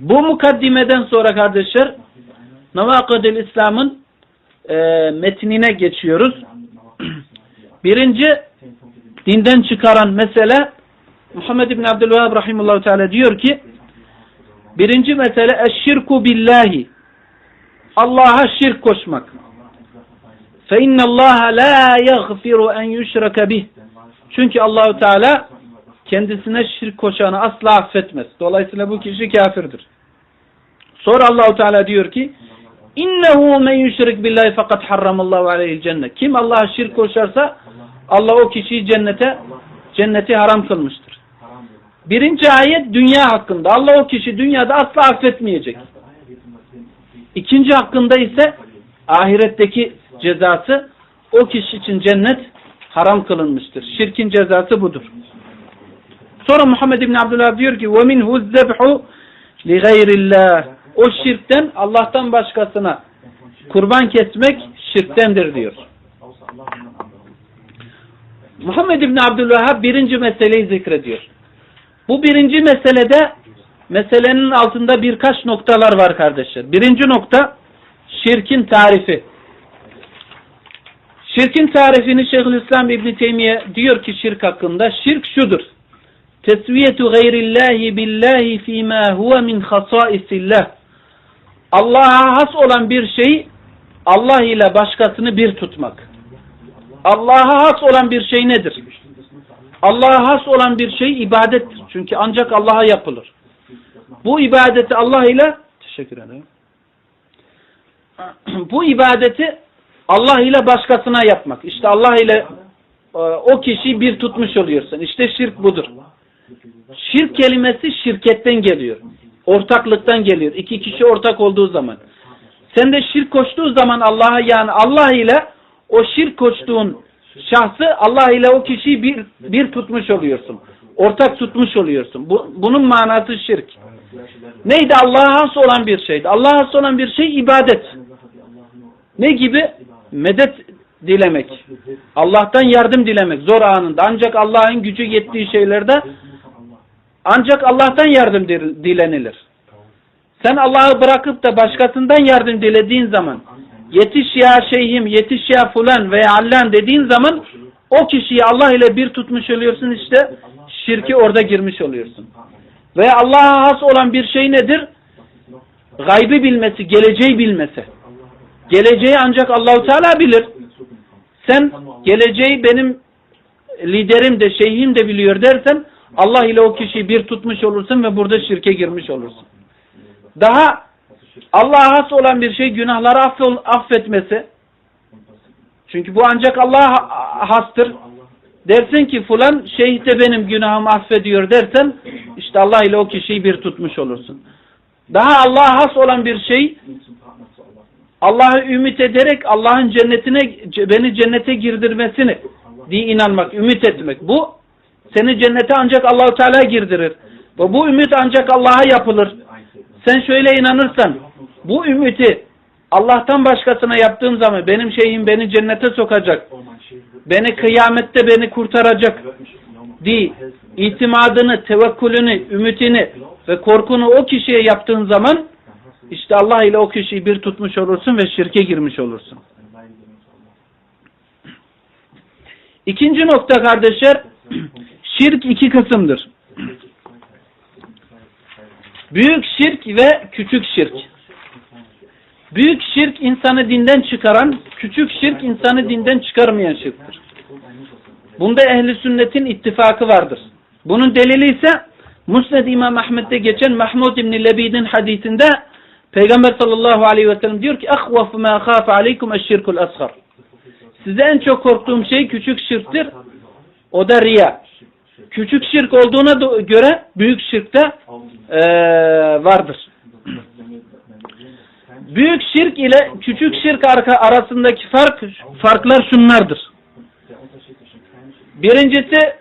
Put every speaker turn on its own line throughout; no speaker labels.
Bu mukaddimeden sonra kardeşler Navakadil İslam'ın e, metnine geçiyoruz. Birinci dinden çıkaran mesele Muhammed bin Abdülvahab Rahimullahu Teala diyor ki birinci mesele eşşirku billahi Allah'a şirk koşmak. Fe innallaha la yaghfiru en yushraka bih. Çünkü Allahu Teala kendisine şirk koşanı asla affetmez. Dolayısıyla bu kişi kafirdir. Sonra Allahu Teala diyor ki İnnehu men yüşrik billahi fakat harramallahu aleyhil cennet. Kim Allah'a şirk koşarsa Allah o kişiyi cennete cenneti haram kılmıştır. Birinci ayet dünya hakkında. Allah o kişi dünyada asla affetmeyecek. İkinci hakkında ise ahiretteki cezası o kişi için cennet haram kılınmıştır. Şirkin cezası budur. Sonra Muhammed İbni Abdullah diyor ki وَمِنْهُ الزَّبْحُ لِغَيْرِ اللّٰهِ o şirkten Allah'tan başkasına kurban kesmek şirktendir diyor. Muhammed İbni Abdülvahhab birinci meseleyi zikrediyor. Bu birinci meselede meselenin altında birkaç noktalar var kardeşler. Birinci nokta şirkin tarifi. Şirkin tarifini Şeyhülislam İbni Teymiye diyor ki şirk hakkında şirk şudur. Tesviyetu gayrillahi billahi fîmâ huve min hasaisillah. Allah'a has olan bir şeyi Allah ile başkasını bir tutmak. Allah'a has olan bir şey nedir? Allah'a has olan bir şey ibadettir. Çünkü ancak Allah'a yapılır. Bu ibadeti Allah ile teşekkür ederim. Bu ibadeti Allah ile başkasına yapmak. İşte Allah ile e, o kişiyi bir tutmuş oluyorsun. İşte şirk budur. Şirk kelimesi şirketten geliyor. Ortaklıktan geliyor. İki kişi ortak olduğu zaman. Sen de şirk koştuğu zaman Allah'a yani Allah ile o şirk koştuğun şahsı Allah ile o kişiyi bir, bir tutmuş oluyorsun. Ortak tutmuş oluyorsun. Bu, bunun manası şirk. Neydi? Allah'a has olan bir şeydi. Allah'a has olan bir şey ibadet. Ne gibi? Medet dilemek. Allah'tan yardım dilemek zor anında. Ancak Allah'ın gücü yettiği şeylerde ancak Allah'tan yardım dilenilir. Sen Allah'ı bırakıp da başkasından yardım dilediğin zaman yetiş ya şeyhim, yetiş ya fulan veya allan dediğin zaman o kişiyi Allah ile bir tutmuş oluyorsun işte şirki orada girmiş oluyorsun. Ve Allah'a has olan bir şey nedir? Gaybı bilmesi, geleceği bilmesi. Geleceği ancak Allahu Teala bilir. Sen geleceği benim liderim de şeyhim de biliyor dersen Allah ile o kişiyi bir tutmuş olursun ve burada şirke girmiş olursun. Daha Allah'a has olan bir şey günahları affetmesi. Çünkü bu ancak Allah'a hastır. Dersin ki fulan şeyh de benim günahımı affediyor dersen işte Allah ile o kişiyi bir tutmuş olursun. Daha Allah'a has olan bir şey Allah'ı ümit ederek Allah'ın cennetine beni cennete girdirmesini diye inanmak, ümit etmek. Bu seni cennete ancak Allahu Teala girdirir. Ve bu ümit ancak Allah'a yapılır. Sen şöyle inanırsan bu ümiti Allah'tan başkasına yaptığım zaman benim şeyim beni cennete sokacak. Beni kıyamette beni kurtaracak. Di itimadını, tevekkülünü, ümitini ve korkunu o kişiye yaptığın zaman işte Allah ile o kişiyi bir tutmuş olursun ve şirke girmiş olursun. İkinci nokta kardeşler, Şirk iki kısımdır. Büyük şirk ve küçük şirk. Büyük şirk insanı dinden çıkaran, küçük şirk insanı dinden çıkarmayan şirktir. Bunda ehli sünnetin ittifakı vardır. Bunun delili ise Musned İmam Ahmet'te geçen Mahmud İbn Lebid'in hadisinde Peygamber sallallahu aleyhi ve sellem diyor ki "Ahvaf ma khafa aleykum eşşirkul asghar." Size en çok korktuğum şey küçük şirktir. O da riya. Küçük şirk olduğuna göre büyük şirk de ee, vardır. Büyük şirk ile küçük şirk arasındaki fark farklar şunlardır. Birincisi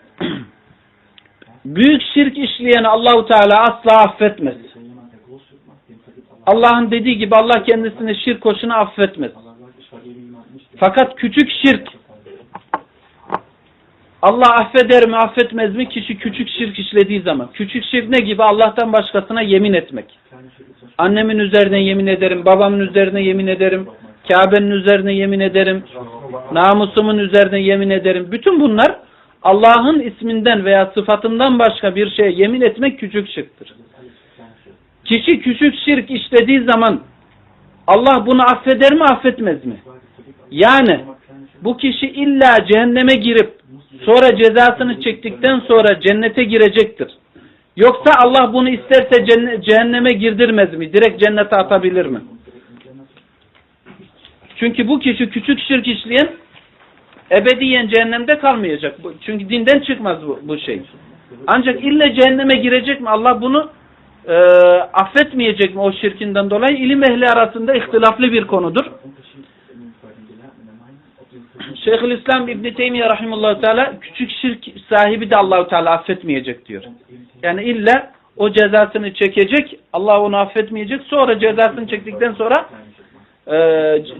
büyük şirk işleyen Allahu Teala asla affetmez. Allah'ın dediği gibi Allah kendisine şirk koşunu affetmez. Fakat küçük şirk Allah affeder mi affetmez mi kişi küçük şirk işlediği zaman. Küçük şirk ne gibi? Allah'tan başkasına yemin etmek. Annemin üzerine yemin ederim, babamın üzerine yemin ederim, Kabe'nin üzerine yemin ederim, namusumun üzerine yemin ederim. Bütün bunlar Allah'ın isminden veya sıfatından başka bir şeye yemin etmek küçük şirktir. Kişi küçük şirk işlediği zaman Allah bunu affeder mi affetmez mi? Yani bu kişi illa cehenneme girip sonra cezasını çektikten sonra cennete girecektir. Yoksa Allah bunu isterse cehenneme girdirmez mi? Direkt cennete atabilir mi? Çünkü bu kişi küçük şirk işleyen ebediyen cehennemde kalmayacak. Çünkü dinden çıkmaz bu, bu şey. Ancak ille cehenneme girecek mi? Allah bunu e, affetmeyecek mi o şirkinden dolayı? İlim ehli arasında ihtilaflı bir konudur. Şeyhülislam İbn Teymiyye rahimehullah teala küçük şirk sahibi de Allahu Teala affetmeyecek diyor. Yani illa o cezasını çekecek, Allah onu affetmeyecek. Sonra cezasını çektikten sonra e,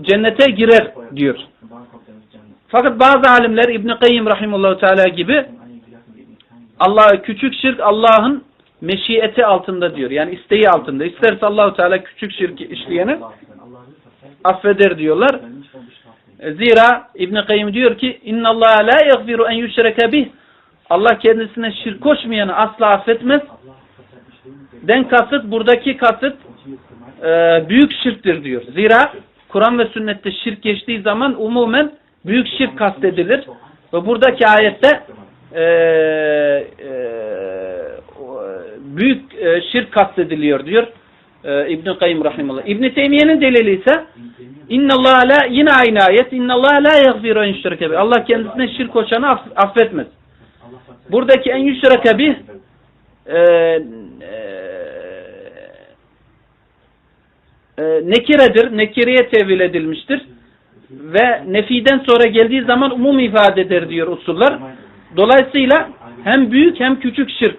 cennete girer diyor. Fakat bazı alimler İbn Kayyim rahimehullah teala gibi Allah küçük şirk Allah'ın meşiyeti altında diyor. Yani isteği altında. İsterse Allahu Teala küçük şirk işleyeni affeder diyorlar. E, Zira İbn Kayyim diyor ki inna Allah la yaghfiru en yushraka bih. Allah kendisine şirk koşmayanı asla affetmez. Den kasıt buradaki kasıt e, büyük şirktir diyor. Zira Kur'an ve sünnette şirk geçtiği zaman umumen büyük şirk kastedilir. Ve buradaki ayette e, e, büyük e, şirk kastediliyor diyor e, İbn Kayyim rahimehullah. İbn Teymiyye'nin delili ise İnna Allah la yine aynı ayet İnna Allah la yaghfiru en bih. Allah kendisine şirk koşanı aff- affetmez. Buradaki en yushraka bih e, e, e, nekiredir. Nekireye tevil edilmiştir. Ve nefiden sonra geldiği zaman umum ifade eder diyor usullar. Dolayısıyla hem büyük hem küçük şirk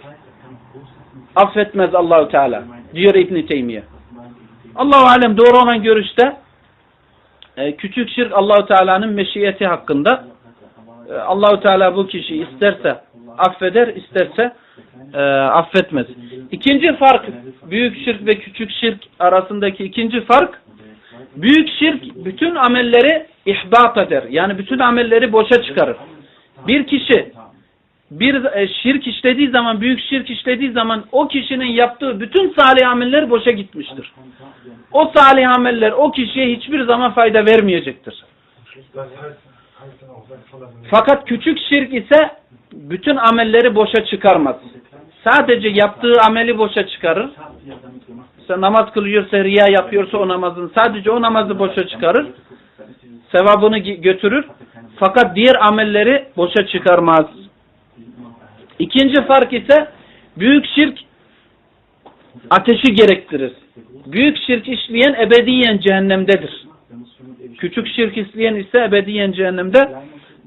affetmez Allahu Teala diyor İbn Teymiye. Allahu alem doğru olan görüşte e, küçük şirk Allahu Teala'nın meşiyeti hakkında. E, Allahu Teala bu kişiyi isterse affeder, isterse e, affetmez. İkinci fark büyük şirk ve küçük şirk arasındaki ikinci fark büyük şirk bütün amelleri ihbat eder. Yani bütün amelleri boşa çıkarır. Bir kişi bir e, şirk işlediği zaman, büyük şirk işlediği zaman o kişinin yaptığı bütün salih ameller boşa gitmiştir. O salih ameller o kişiye hiçbir zaman fayda vermeyecektir. Fakat küçük şirk ise bütün amelleri boşa çıkarmaz. Sadece yaptığı ameli boşa çıkarır. İşte namaz kılıyorsa, riya yapıyorsa o namazın sadece o namazı boşa çıkarır. Sevabını götürür. Fakat diğer amelleri boşa çıkarmaz. İkinci fark ise büyük şirk ateşi gerektirir. Büyük şirk işleyen ebediyen cehennemdedir. Küçük şirk işleyen ise ebediyen cehennemde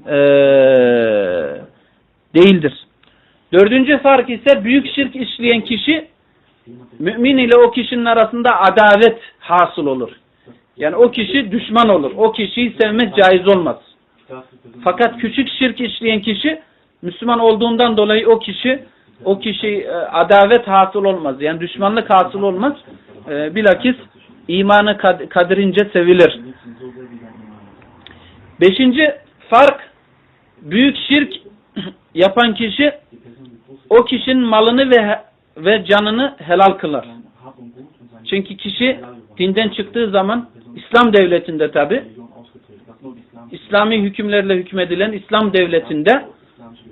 eee, değildir. Dördüncü fark ise büyük şirk işleyen kişi mümin ile o kişinin arasında adavet hasıl olur. Yani o kişi düşman olur. O kişiyi sevmek caiz olmaz. Fakat küçük şirk işleyen kişi Müslüman olduğundan dolayı o kişi o kişi e, adavet hasıl olmaz. Yani düşmanlık hasıl olmaz. E, bilakis imanı kad kadirince sevilir. Beşinci fark büyük şirk yapan kişi o kişinin malını ve ve canını helal kılar. Çünkü kişi dinden çıktığı zaman İslam devletinde tabi İslami hükümlerle hükmedilen İslam devletinde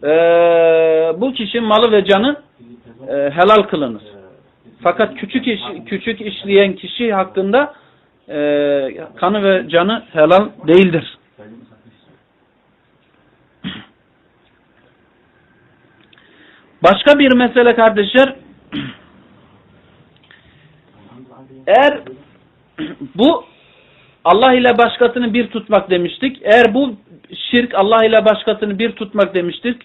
eee, bu kişi malı ve canı eee, helal kılınır. Fakat küçük iş, küçük işleyen kişi hakkında eee, kanı ve canı helal değildir. Başka bir mesele kardeşler eğer bu Allah ile başkasını bir tutmak demiştik. Eğer bu şirk Allah ile başkasını bir tutmak demiştik.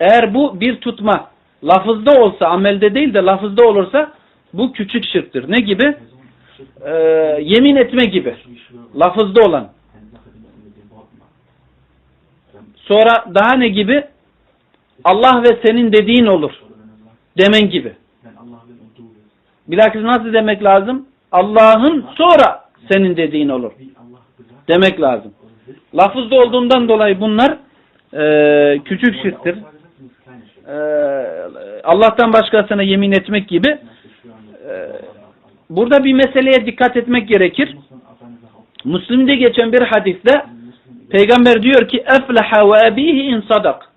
Eğer bu bir tutma lafızda olsa, amelde değil de lafızda olursa bu küçük şirktir. Ne gibi? Ee, yemin etme gibi. Lafızda olan. Sonra daha ne gibi? Allah ve senin dediğin olur. Demen gibi. Bilakis nasıl demek lazım? Allah'ın sonra senin dediğin olur. Demek lazım. Lafızda olduğundan dolayı bunlar e, küçük şirktir. E, Allah'tan başkasına yemin etmek gibi e, burada bir meseleye dikkat etmek gerekir. Müslim'de geçen bir hadiste peygamber diyor ki efleha ve ebihi in sadak.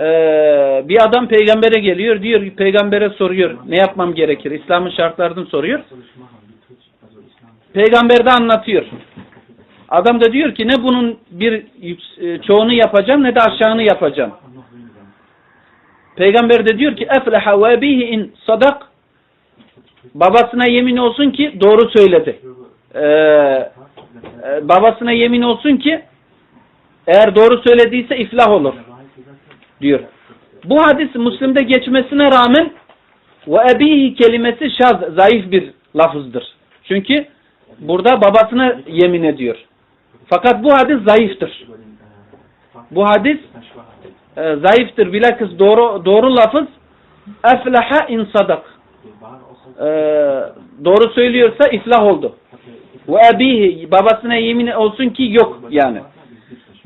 Ee, bir adam peygambere geliyor diyor peygambere soruyor ne yapmam gerekir İslam'ın şartlarını soruyor peygamber de anlatıyor adam da diyor ki ne bunun bir e, çoğunu yapacağım ne de aşağını yapacağım peygamber de diyor ki efleha ve bihi in sadak babasına yemin olsun ki doğru söyledi ee, e, babasına yemin olsun ki eğer doğru söylediyse iflah olur diyor. Bu hadis Müslim'de geçmesine rağmen ve ebihi kelimesi şaz, zayıf bir lafızdır. Çünkü burada babasına yemin ediyor. Fakat bu hadis zayıftır. Bu hadis e, zayıftır. Bilakis doğru doğru lafız eflaha in sadak. E, doğru söylüyorsa iflah oldu. Ve ebihi babasına yemin olsun ki yok yani.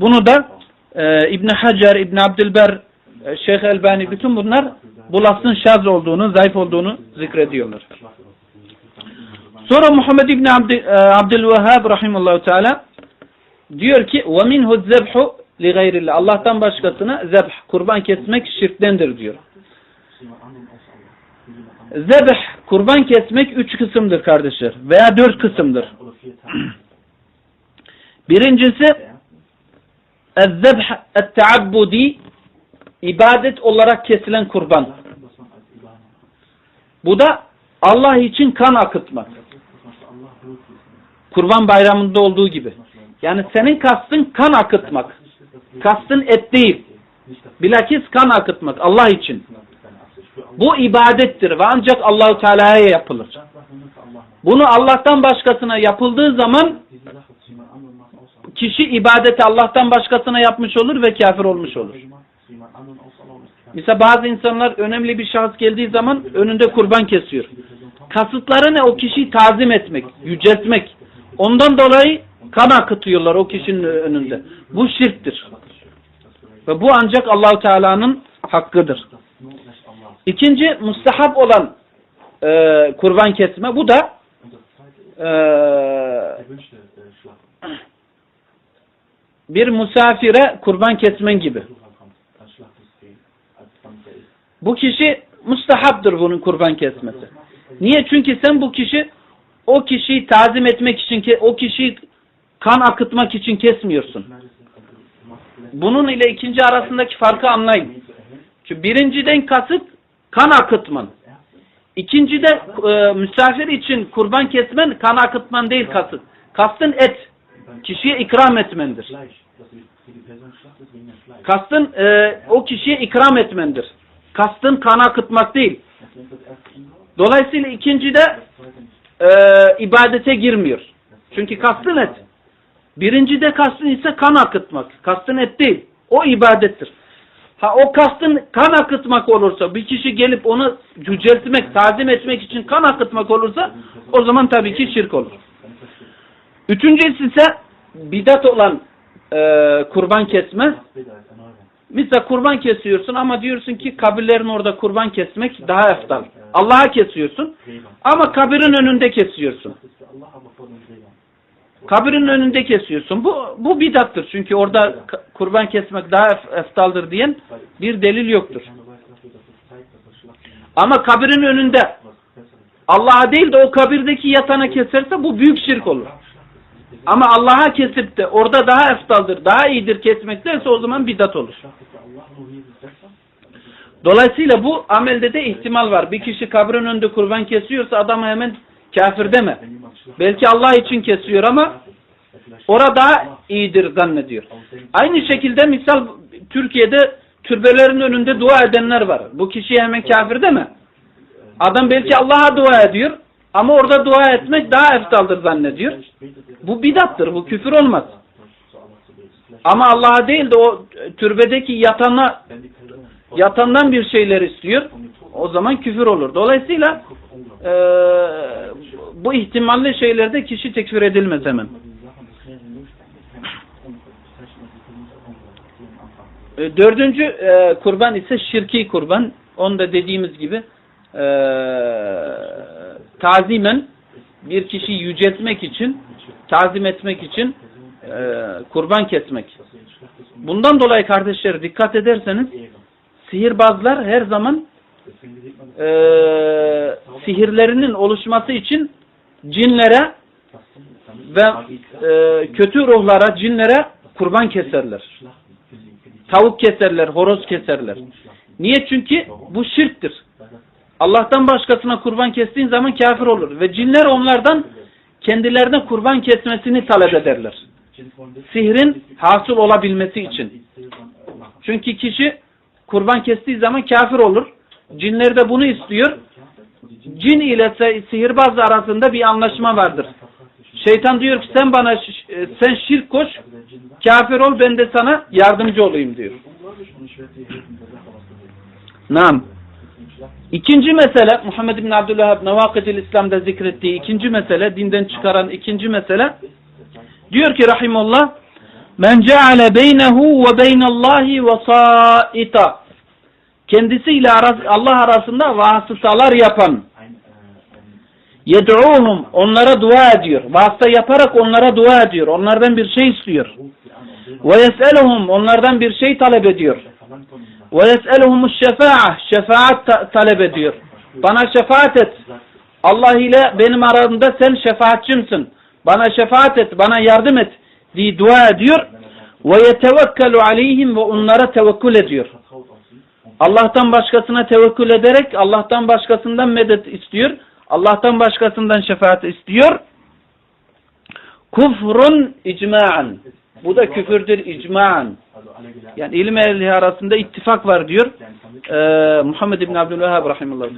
Bunu da e, İbn Hacer, İbn Abdülber, e, Şeyh Elbani bütün bunlar bu lafzın şaz olduğunu, zayıf olduğunu zikrediyorlar. Sonra Muhammed İbn e, Abdülvehhab rahimehullah teala diyor ki minhu zebhu li gayrillah. Allah'tan başkasına zebh, kurban kesmek şirktendir diyor. Zebh, kurban kesmek üç kısımdır kardeşler veya dört kısımdır. Birincisi ezzebh etteabbudi ibadet olarak kesilen kurban. Bu da Allah için kan akıtmak. Kurban bayramında olduğu gibi. Yani senin kastın kan akıtmak. Kastın et değil. Bilakis kan akıtmak Allah için. Bu ibadettir ve ancak Allahu Teala'ya yapılır. Bunu Allah'tan başkasına yapıldığı zaman kişi ibadeti Allah'tan başkasına yapmış olur ve kafir olmuş olur. Mesela bazı insanlar önemli bir şahıs geldiği zaman önünde kurban kesiyor. Kasıtları ne? O kişiyi tazim etmek, yüceltmek. Ondan dolayı kan akıtıyorlar o kişinin önünde. Bu şirktir. Ve bu ancak Allahu Teala'nın hakkıdır. İkinci mustahap olan e, kurban kesme. Bu da e, bir misafire kurban kesmen gibi. Bu kişi mustahaptır bunun kurban kesmesi. Niye? Çünkü sen bu kişi o kişiyi tazim etmek için, o kişiyi kan akıtmak için kesmiyorsun. Bunun ile ikinci arasındaki farkı anlayın. Çünkü birinciden kasıt kan akıtman. İkincide e, misafir için kurban kesmen kan akıtman değil kasıt. Kastın et. Kişiye ikram etmendir. Kastın e, o kişiye ikram etmendir. Kastın kan akıtmak değil. Dolayısıyla ikincide e, ibadete girmiyor. Çünkü kastın et. Birincide kastın ise kan akıtmak. Kastın et değil. O ibadettir. Ha o kastın kan akıtmak olursa, bir kişi gelip onu yüceltmek, tazim etmek için kan akıtmak olursa o zaman tabii ki şirk olur. Üçüncüsü ise bidat olan e, kurban kesme. Mesela kurban kesiyorsun ama diyorsun ki kabirlerin orada kurban kesmek daha eftal. Allah'a kesiyorsun ama kabirin önünde kesiyorsun. Kabirin önünde kesiyorsun. Bu bu bidattır. Çünkü orada kurban kesmek daha eftaldır diyen bir delil yoktur. Ama kabirin önünde Allah'a değil de o kabirdeki yatana keserse bu büyük şirk olur. Ama Allah'a kesip de orada daha eftaldır, daha iyidir kesmek derse o zaman bidat olur. Dolayısıyla bu amelde de ihtimal var. Bir kişi kabrin önünde kurban kesiyorsa adama hemen kafir deme. Belki Allah için kesiyor ama orada iyidir zannediyor. Aynı şekilde misal Türkiye'de türbelerin önünde dua edenler var. Bu kişiye hemen kafir deme. Adam belki Allah'a dua ediyor ama orada dua etmek daha eftaldır zannediyor. Bu bidattır. Bu küfür olmaz. Ama Allah'a değil de o türbedeki yatana yatandan bir şeyler istiyor. O zaman küfür olur. Dolayısıyla e, bu ihtimalli şeylerde kişi tekfir edilmez hemen. E, Dördüncü e, kurban ise şirki kurban. Onu da dediğimiz gibi e, tazimen bir kişiyi yüceltmek için, tazim etmek için e, kurban kesmek. Bundan dolayı kardeşler dikkat ederseniz sihirbazlar her zaman e, sihirlerinin oluşması için cinlere ve e, kötü ruhlara, cinlere kurban keserler. Tavuk keserler, horoz keserler. Niye? Çünkü bu şirktir. Allah'tan başkasına kurban kestiğin zaman kafir olur. Ve cinler onlardan kendilerine kurban kesmesini talep ederler. Sihrin hasıl olabilmesi için. Çünkü kişi kurban kestiği zaman kafir olur. Cinler de bunu istiyor. Cin ile sihirbaz arasında bir anlaşma vardır. Şeytan diyor ki sen bana e, sen şirk koş, kafir ol ben de sana yardımcı olayım diyor. Nam. İkinci mesele Muhammed bin Abdülvahhab Nevakidil İslam'da zikrettiği ikinci mesele dinden çıkaran ikinci mesele diyor ki rahimullah men ceale beynehu ve beynallahi vasaita kendisiyle aras- Allah arasında vasıtalar yapan yed'uhum onlara dua ediyor. Vasıta yaparak onlara dua ediyor. Onlardan bir şey istiyor. Ve yes'eluhum onlardan bir şey talep ediyor. Ve yes'eluhumu şefa'a şefaat ta- talep ediyor. Bana şefaat et. Allah ile benim aramda sen şefaatçimsin. Bana şefaat et, bana yardım et diye dua ediyor. Ve yetevekkelu aleyhim ve onlara tevekkül ediyor. Allah'tan başkasına tevekkül ederek Allah'tan başkasından medet istiyor. Allah'tan başkasından şefaat istiyor. Kufrun icma'an. Bu da küfürdür icma'an. Yani ilim ehli arasında ittifak var diyor. Ee, Muhammed İbn Abdülvehhab rahimahullah.